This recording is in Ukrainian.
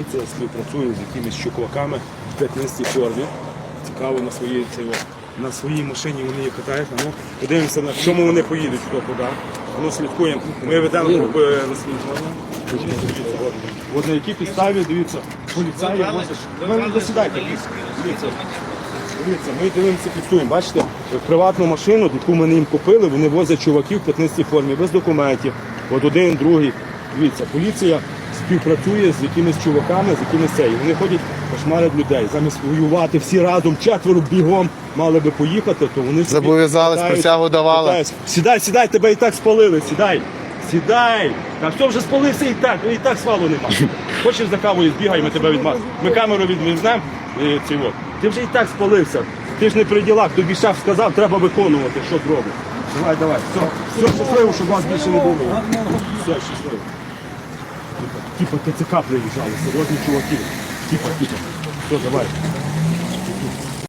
поліція співпрацює з якимись чуклаками в п'ятнистій формі. Цікаво на своїй на своїй машині вони її катають. Ну, подивимося, на чому вони поїдуть, хто куди. Ну, слідкуємо. Ми ведемо групи розслідування. От, на якій підставі, дивіться, поліцаї. Ви не досідайте, дивіться. Дивіться, ми дивимося, фіксуємо. Бачите, приватну машину, яку ми їм купили, вони возять чуваків в п'ятнистій формі, без документів. От один, другий. Дивіться, поліція співпрацює з якимись чуваками, з якимись цей. Вони ходять, кошмарять людей. Замість воювати всі разом, четверо бігом мали би поїхати, то вони собі Зобов'язались, присягу давали. катаються. Сідай, сідай, тебе і так спалили, сідай. Сідай! Та хто вже спалився і так, і так свалу нема. Хочеш за кавою збігай, ми тебе відмазимо. Ми камеру відвізнемо, і ці от. Ти вже і так спалився. Ти ж не при ділах, тобі шеф сказав, треба виконувати, що зробиш. Давай, давай, все, все щасливо, щоб вас більше не було. Все, щасливо. Типа ТЦК приїжджали, серйозні чуваки. Типа, типа. Все, давай.